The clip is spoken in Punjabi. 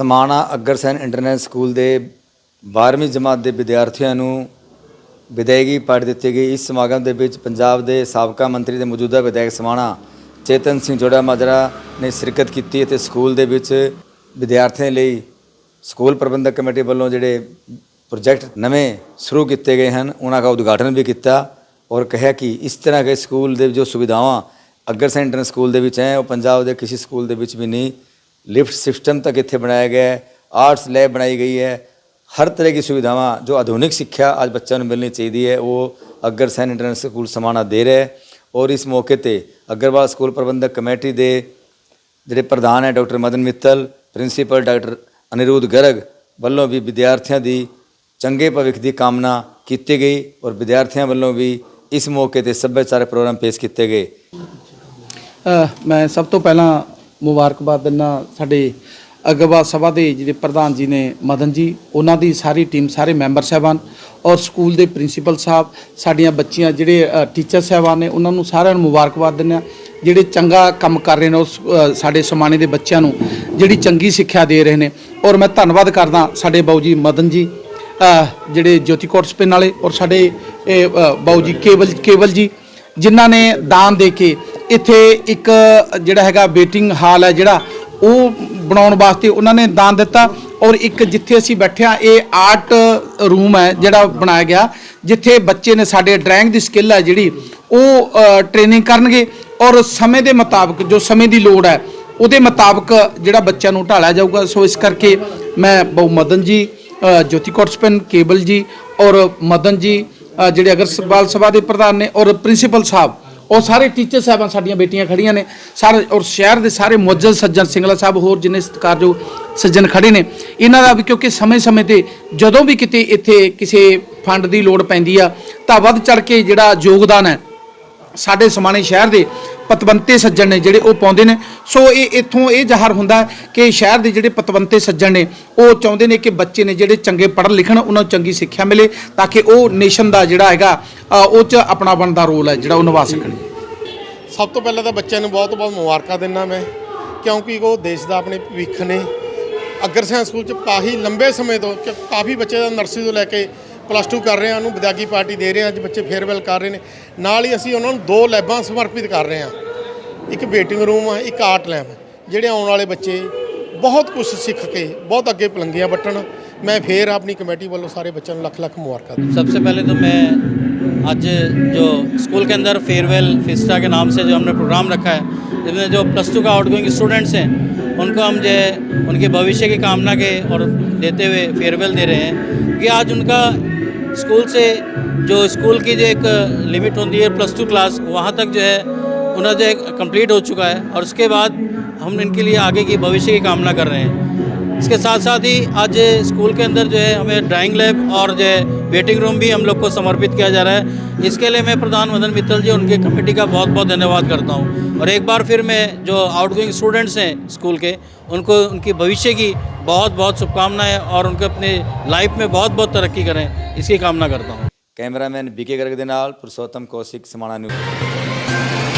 ਸਮਾਣਾ ਅਗਰਸੈਨ ਇੰਟਰਨੈਸ਼ਨਲ ਸਕੂਲ ਦੇ 12ਵੀਂ ਜਮਾਤ ਦੇ ਵਿਦਿਆਰਥੀਆਂ ਨੂੰ ਵਿਦਾਇਗੀ ਪਾਠ ਦਿੱਤੀ ਗਈ। ਇਸ ਸਮਾਗਮ ਦੇ ਵਿੱਚ ਪੰਜਾਬ ਦੇ ਸਾਬਕਾ ਮੰਤਰੀ ਦੇ ਮੌਜੂਦਾ ਵਿਧਾਇਕ ਸਮਾਣਾ ਚੇਤਨ ਸਿੰਘ ਜੋੜਾ ਮਾਜਰਾ ਨੇ ਸ਼ਿਰਕਤ ਕੀਤੀ ਅਤੇ ਸਕੂਲ ਦੇ ਵਿੱਚ ਵਿਦਿਆਰਥੀਆਂ ਲਈ ਸਕੂਲ ਪ੍ਰਬੰਧਕ ਕਮੇਟੀ ਵੱਲੋਂ ਜਿਹੜੇ ਪ੍ਰੋਜੈਕਟ ਨਵੇਂ ਸ਼ੁਰੂ ਕੀਤੇ ਗਏ ਹਨ, ਉਹਨਾਂ ਦਾ ਉਦਘਾਟਨ ਵੀ ਕੀਤਾ ਔਰ ਕਿਹਾ ਕਿ ਇਸ ਤਰ੍ਹਾਂ ਦੇ ਸਕੂਲ ਦੇ ਜੋ ਸੁਵਿਧਾਵਾਂ ਅਗਰਸੈਨ ਇੰਟਰਨੈਸ਼ਨਲ ਸਕੂਲ ਦੇ ਵਿੱਚ ਹੈ, ਉਹ ਪੰਜਾਬ ਦੇ ਕਿਸੇ ਸਕੂਲ ਦੇ ਵਿੱਚ ਵੀ ਨਹੀਂ ਲਿਫਟ ਸਿਸਟਮ ਤੱਕ ਇੱਥੇ ਬਣਾਇਆ ਗਿਆ ਹੈ, ਆਰਟਸ ਲੈਬ ਬਣਾਈ ਗਈ ਹੈ। ਹਰ ਤਰ੍ਹਾਂ ਦੀ ਸੁਵਿਧਾਵਾਂ ਜੋ ਆਧੁਨਿਕ ਸਿੱਖਿਆ ਅੱਜ ਬੱਚਿਆਂ ਨੂੰ ਮਿਲਣੀ ਚਾਹੀਦੀ ਹੈ, ਉਹ ਅਗਰਸੈਨ ਇੰਟਰਨੈਸ਼ਨਲ ਸਕੂਲ ਸਮਾਣਾ ਦੇ ਰਿਹਾ ਹੈ ਔਰ ਇਸ ਮੌਕੇ ਤੇ ਅਗਰਵਾਲ ਸਕੂਲ ਪ੍ਰਬੰਧਕ ਕਮੇਟੀ ਦੇ ਜਿਹੜੇ ਪ੍ਰਧਾਨ ਹੈ doctor Madan Mittal, principal doctor Anirudh Garg ਵੱਲੋਂ ਵੀ ਵਿਦਿਆਰਥੀਆਂ ਦੀ ਚੰਗੇ ਭਵਿੱਖ ਦੀ ਕਾਮਨਾ ਕੀਤੀ ਗਈ ਔਰ ਵਿਦਿਆਰਥੀਆਂ ਵੱਲੋਂ ਵੀ ਇਸ ਮੌਕੇ ਤੇ ਸੱਭਿਆਚਾਰਕ ਪ੍ਰੋਗਰਾਮ ਪੇਸ਼ ਕੀਤੇ ਗਏ। ਮੈਂ ਸਭ ਤੋਂ ਪਹਿਲਾਂ ਮੁਬਾਰਕਬਾਦ ਦਿੰਦਾ ਸਾਡੇ ਅਗਵਾ ਸਭਾ ਦੇ ਜਿਹੜੇ ਪ੍ਰਧਾਨ ਜੀ ਨੇ ਮਦਨ ਜੀ, ਉਹਨਾਂ ਦੀ ਸਾਰੀ ਟੀਮ ਸਾਰੇ ਮੈਂਬਰ ਸਾਹਿਬਾਨ ਔਰ ਸਕੂਲ ਦੇ ਪ੍ਰਿੰਸੀਪਲ ਸਾਹਿਬ, ਸਾਡੀਆਂ ਬੱਚੀਆਂ ਜਿਹੜੇ ਟੀਚਰ ਸਾਹਿਬਾਨ ਨੇ, ਉਹਨਾਂ ਨੂੰ ਸਾਰਿਆਂ ਨੂੰ ਮੁਬਾਰਕਬਾਦ ਦਿੰਦੇ ਹਾਂ ਜਿਹੜੇ ਚੰਗਾ ਕੰਮ ਕਰ ਰਹੇ ਨੇ ਉਸ ਸਾਡੇ ਸਮਾਣੇ ਦੇ ਬੱਚਿਆਂ ਨੂੰ, ਜਿਹੜੀ ਚੰਗੀ ਸਿੱਖਿਆ ਦੇ ਰਹੇ ਨੇ। ਔਰ ਮੈਂ ਧੰਨਵਾਦ ਕਰਦਾ ਸਾਡੇ ਬਾਊ ਜੀ ਮਦਨ ਜੀ ਜਿਹੜੇ ਜੋਤੀ ਕੋਟ ਸਪਿਨ ਵਾਲੇ ਔਰ ਸਾਡੇ ਬਾਊ ਜੀ ਕੇਵਲ ਕੇਵਲ ਜੀ, ਜਿਨ੍ਹਾਂ ਨੇ ਦਾਨ ਦੇ ਕੇ ਇੱਥੇ ਇੱਕ ਜਿਹੜਾ ਹੈਗਾ ਵੇਟਿੰਗ ਹਾਲ ਹੈ ਜਿਹੜਾ ਉਹ ਬਣਾਉਣ ਵਾਸਤੇ ਉਹਨਾਂ ਨੇ ਦਾਨ ਦਿੱਤਾ ਔਰ ਇੱਕ ਜਿੱਥੇ ਅਸੀਂ ਬੈਠੇ ਹਾਂ ਇਹ ਆਰਟ ਰੂਮ ਹੈ ਜਿਹੜਾ ਬਣਾਇਆ ਗਿਆ ਜਿੱਥੇ ਬੱਚੇ ਨੇ ਸਾਡੇ ਡਰਾਇੰਗ ਦੀ ਸਕਿੱਲ ਹੈ ਜਿਹੜੀ ਉਹ ਟ੍ਰੇਨਿੰਗ ਕਰਨਗੇ ਔਰ ਸਮੇਂ ਦੇ ਮੁਤਾਬਕ ਜੋ ਸਮੇਂ ਦੀ ਲੋੜ ਹੈ ਉਹਦੇ ਮੁਤਾਬਕ ਜਿਹੜਾ ਬੱਚਿਆਂ ਨੂੰ ਢਾਲਿਆ ਜਾਊਗਾ। ਸੋ ਇਸ ਕਰਕੇ ਮੈਂ ਬਹੁ ਮਦਨ ਜੀ ਅ, ਜੋਤੀ ਕੋਟਸਪਨ ਕੇਬਲ ਜੀ ਔਰ ਮਦਨ ਜੀ ਅ, ਜਿਹੜੇ ਅਗਰਵਾਲ ਸਭਾ ਦੇ ਪ੍ਰਧਾਨ ਨੇ ਔਰ ਪ੍ਰਿੰਸੀਪਲ ਸਾਹਿਬ ਉਹ ਸਾਰੇ ਟੀਚਰ ਸਾਹਿਬਾਂ ਸਾਡੀਆਂ ਬੇਟੀਆਂ ਖੜੀਆਂ ਨੇ। ਸਾਰੇ ਔਰ ਸ਼ਹਿਰ ਦੇ ਸਾਰੇ ਮੁਅੱਜ਼ਜ਼ ਸੱਜਣ ਸਿੰਗਲਾ ਸਾਹਿਬ ਹੋਰ ਜਿੰਨੇ ਸਤਿਕਾਰਯੋਗ ਸੱਜਣ ਖੜੇ ਨੇ। ਇਹਨਾਂ ਦਾ ਵੀ ਕਿਉਂਕਿ ਸਮੇਂ-ਸਮੇਂ ਤੇ ਜਦੋਂ ਵੀ ਕਿਤੇ ਇੱਥੇ ਕਿਸੇ ਫੰਡ ਦੀ ਲੋੜ ਪੈਂਦੀ ਆ, ਤਾਂ ਵੱਧ ਚੜ ਕੇ ਜਿਹੜਾ ਯੋਗਦਾਨ ਹੈ ਸਾਡੇ ਸਮਾਣੇ ਸ਼ਹਿਰ ਦੇ ਪਤਵੰਤੇ ਸੱਜਣ ਨੇ ਜਿਹੜੇ ਉਹ ਪਾਉਂਦੇ ਨੇ। ਸੋ ਇਹ ਇੱਥੋਂ ਇਹ ਜ਼ਾਹਰ ਹੁੰਦਾ ਕਿ ਸ਼ਹਿਰ ਦੇ ਜਿਹੜੇ ਪਤਵੰਤੇ ਸੱਜਣ ਨੇ, ਉਹ ਚਾਹੁੰਦੇ ਨੇ ਕਿ ਬੱਚੇ ਨੇ ਜਿਹੜੇ ਚੰਗੇ ਪੜ੍ਹਨ ਲਿਖਣ, ਉਹਨਾਂ ਨੂੰ ਚੰਗੀ ਸਿੱਖਿਆ ਮਿਲੇ ਤਾਂ ਕਿ ਉਹ ਨੇਸ਼ਨ ਦਾ ਜਿਹੜਾ ਹੈਗਾ ਉਹ ਚ ਆਪਣਾ ਬਣਦਾ ਰੋਲ ਹੈ ਜਿਹੜਾ ਉਹ ਨਿਭਾ ਸਕਣ। ਸਭ ਤੋਂ ਪਹਿਲਾਂ ਤਾਂ ਬੱਚਿਆਂ ਨੂੰ ਬਹੁਤ ਬਹੁਤ ਮੁਬਾਰਕਾਂ ਦਿੰਦਾ ਮੈਂ, ਕਿਉਂਕਿ ਉਹ ਦੇਸ਼ ਦਾ ਆਪਣੇ ਭਵਿੱਖ ਨੇ। ਅਗਰਸੈਨ ਸਕੂਲ ਚ ਕਾਫੀ ਲੰਬੇ ਸਮੇਂ ਤੋਂ ਕਾਫੀ ਬੱਚੇ ਦਾ ਨਰਸਰੀ ਤੋਂ ਲੈ ਕੇ ਪਲੱਸ 2 ਕਰ ਰਹੇ ਆ ਉਹਨੂੰ ਵਿਦਾਗੀ ਪਾਰਟੀ ਦੇ ਰਹੇ ਆ ਅੱਜ ਬੱਚੇ ਫੇਅਰਵੈਲ ਕਰ ਰਹੇ ਨੇ ਨਾਲ ਹੀ ਅਸੀਂ ਉਹਨਾਂ ਨੂੰ ਦੋ ਲੈਬਾਂ ਸਮਰਪਿਤ ਕਰ ਰਹੇ ਆ ਇੱਕ ਵੇਟਿੰਗ ਰੂਮ ਆ ਇੱਕ ਆਰਟ ਲੈਬ ਜਿਹੜੇ ਆਉਣ ਵਾਲੇ ਬੱਚੇ ਬਹੁਤ ਕੁਝ ਸਿੱਖ ਕੇ ਬਹੁਤ ਅੱਗੇ ਪਲੰਗੀਆਂ ਵੱਟਣ ਮੈਂ ਫੇਰ ਆਪਣੀ ਕਮੇਟੀ ਵੱਲੋਂ ਸਾਰੇ ਬੱਚਿਆਂ ਨੂੰ ਲੱਖ ਲੱਖ ਮੁਬਾਰਕਾਂ ਦਿੰਦਾ सबसे पहले तो मैं आज जो स्कूल के अंदर फेयरवेल फिस्टा के नाम से जो हमने प्रोग्राम रखा है जिसमें जो प्लस टू का आउटगोइंग स्टूडेंट्स हैं उनको हम जो है उनके भविष्य की कामना के और देते हुए फेयरवेल दे रहे हैं कि आज उनका स्कूल से जो स्कूल की जो एक लिमिट होती है प्लस टू क्लास, वहाँ तक जो है उन्हें जो है कंप्लीट हो चुका है और उसके बाद हम इनके लिए आगे की भविष्य की कामना कर रहे हैं। इसके साथ साथ ही आज स्कूल के अंदर जो है हमें ड्राइंग लैब और जो है वेटिंग रूम भी हम लोग को समर्पित किया जा रहा है। इसके लिए मैं प्रधान मदन मित्तल जी, उनके कमेटी का बहुत बहुत धन्यवाद करता हूँ। और एक बार फिर मैं जो आउटगोइंग स्टूडेंट्स हैं स्कूल के, उनको, उनकी भविष्य की बहुत बहुत शुभकामनाएँ और उनके अपने लाइफ में बहुत बहुत तरक्की करें, इसकी कामना करता हूँ। Cameraman BK Garg Purushottam Kaushik Samana news.